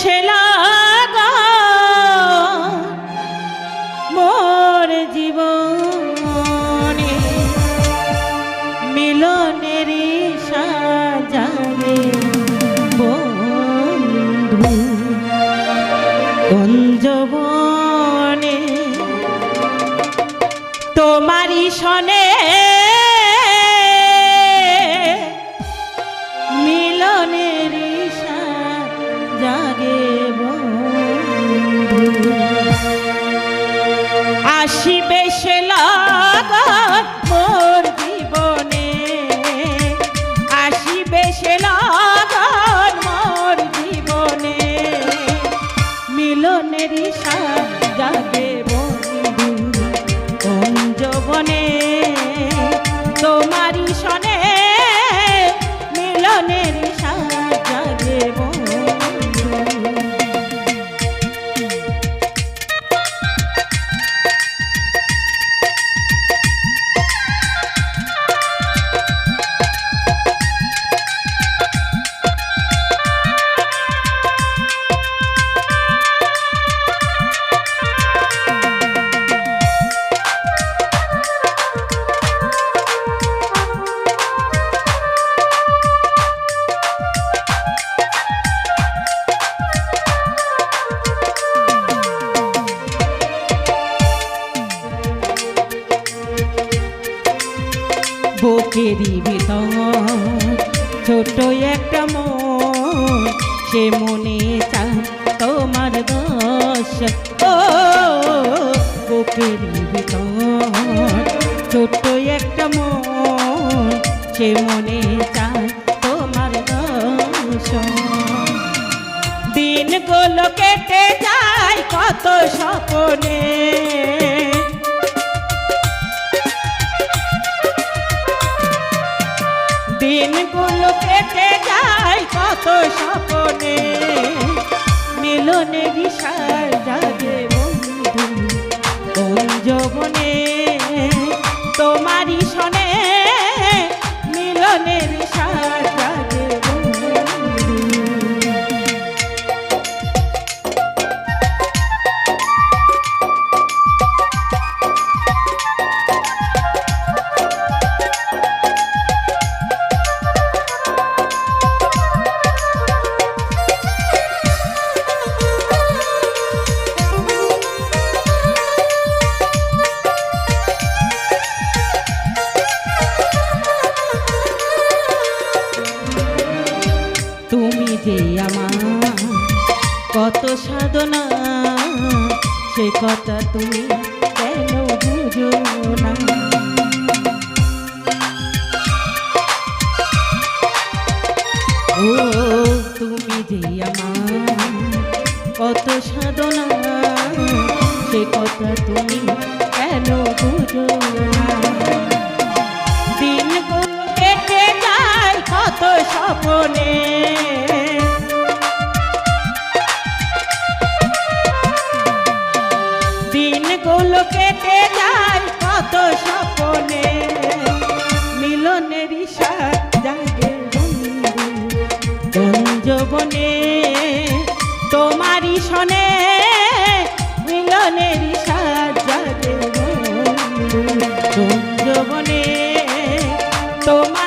সে লাগা। মোর জীবনে মিলনের কুঞ্জবনে তোমারই সনে জাগে আসিবে সে লাগন বুকেরই ভিতর ছোট একটা মন সে মনে চায় তোমার দশ ও ভিতর ছোট একটা মন সে মনে চায় তোমার দশ দিনগুলো কেটে যায় কত স্বপনে। মিলনের সার যে আমার, কত সাধনা, সে কথা তুমি কেন বুঝো না? ও, তুমি যে আমার, কত সাধনা, সে কথা তুমি কেন বুঝো না? কেটে যায় কত সপনে মিলনের সাথ জাগে যৌবনে তোমারই শোনে মিলনের সাথ জাগে যৌবনে তোমার